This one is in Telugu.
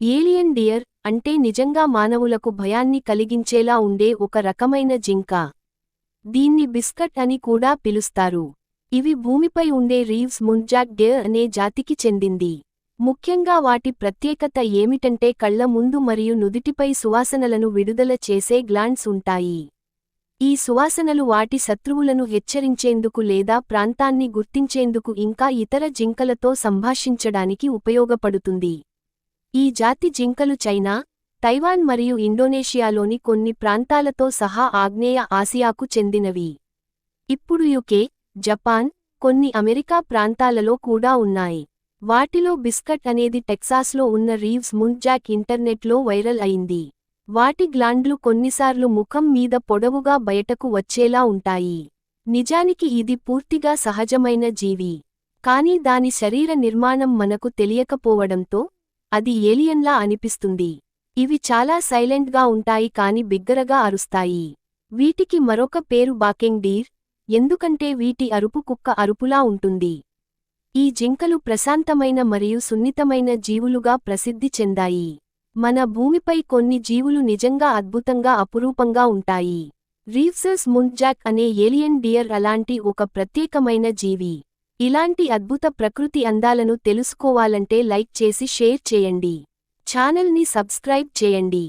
ఏలియన్ డియర్ అంటే నిజంగా మానవులకు భయాన్ని కలిగించేలా ఉండే ఒక రకమైన జింక. దీన్ని బిస్కట్ అని కూడా పిలుస్తారు. ఇవి భూమిపై ఉండే రీవ్స్ ముంజాక్ డేర్ అనే జాతికి చెందింది. ముఖ్యంగా వాటి ప్రత్యేకత ఏమిటంటే కళ్ళ ముందు మరియు నుదిటిపై సువాసనలను విడుదల చేసే గ్లాండ్స్ ఉంటాయి. ఈ సువాసనలు వాటి శత్రువులను హెచ్చరించేందుకు లేదా ప్రాంతాన్ని గుర్తించేందుకు ఇంకా ఇతర జింకలతో సంభాషించడానికి ఉపయోగపడుతుంది. ఈ జాతి జింకలు చైనా తైవాన్ మరియు ఇండోనేషియాలోని కొన్ని ప్రాంతాలతో సహా ఆగ్నేయ ఆసియాకు చెందినవి. ఇప్పుడు యుకే జపాన్ కొన్ని అమెరికా ప్రాంతాలలో కూడా ఉన్నాయి. వాటిలో బిస్కట్ అనేది టెక్సాస్లో ఉన్న రీవ్స్ ముంజాక్ ఇంటర్నెట్లో వైరల్ అయింది. వాటి గ్లాండ్లు కొన్నిసార్లు ముఖం మీద పొడవుగా బయటకు వచ్చేలా ఉంటాయి. నిజానికి ఇది పూర్తిగా సహజమైన జీవి. కాని దాని శరీర నిర్మాణం మనకు తెలియకపోవడంతో అది ఏలియన్లా అనిపిస్తుంది. ఇవి చాలా సైలెంట్గా ఉంటాయి కాని బిగ్గరగా అరుస్తాయి. వీటికి మరొక పేరు బాకెంగ్ డీర్ ఎందుకంటే వీటి అరుపు కుక్క అరుపులా ఉంటుంది. ఈ జింకలు ప్రశాంతమైన మరియు సున్నితమైన జీవులుగా ప్రసిద్ధి చెందాయి. మన భూమిపై కొన్ని జీవులు నిజంగా అద్భుతంగా అపురూపంగా ఉంటాయి. రీఫ్సర్స్ మున్జాక్ అనే ఏలియన్ డియర్ అలాంటి ఒక ప్రత్యేకమైన జీవి. ఇలాంటి అద్భుత ప్రకృతి అందాలను తెలుసుకోవాలంటే లైక్ చేసి షేర్ చేయండి. ఛానల్ని సబ్స్క్రైబ్ చేయండి.